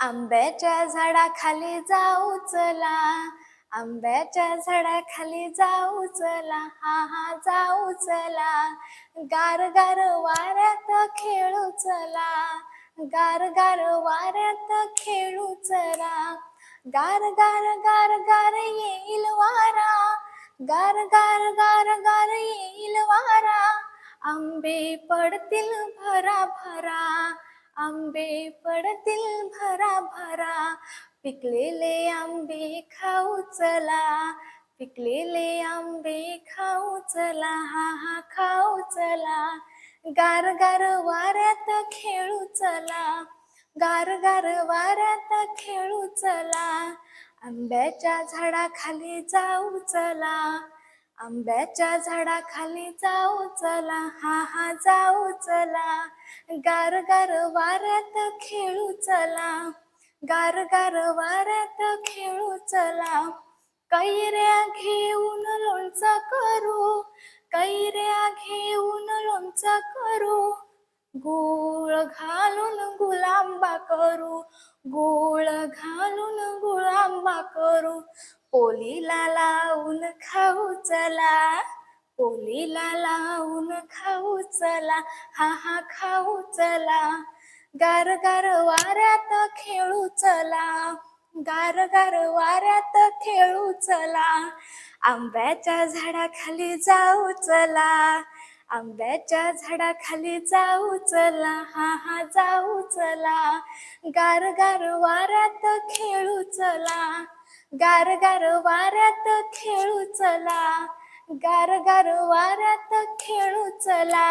आंब्याच्या झाडाखाली जाऊ चला आंब्याच्या झाडाखाली जाऊ चला हा हा जाऊ चला. गार गार वाऱ्यात खेळू चला गार गार वाऱ्यात खेळू चला. गार गार गार गार येईल वारा गार गार गार गार येईल वारा. आंबे पडतील भरा भरा आंबे पडतील भरा भरा पिकलेले आंबे खाऊ चला. पिकलेले आंबे खाऊ चला. हा हा खाऊ चला. गार गार वाऱ्यात खेळू चला. गार गार वाऱ्यात खेळू चला. आंब्याच्या झाडाखाली जाऊ चला. आंब्याच्या झाडाखाली जाऊ चला हा हा जाऊ चला. गार गार वाऱ्यात खेळू चला. गार गार वाऱ्यात खेळू चला. कैऱ्या घेऊन लोणचं करू कैऱ्या घेऊन लोणचं करू. गुळ घालून गुलांबा करू गुळ घालून गुलांबा करू. पोलीला लावून खाऊ चला पोलीला लावून खाऊ चला हा हा खाऊ चला. गार गार वाऱ्यात खेळू चला गार गार वाऱ्यात खेळू चला. आंब्याच्या झाडाखाली जाऊ चला आंब्याच्या झाडाखाली जाऊ चला हा हा जाऊ चला. गार गार वाऱ्यात खेळू चला. गार गार वाऱ्यात खेळू चला. गार गार वाऱ्यात खेळू चला.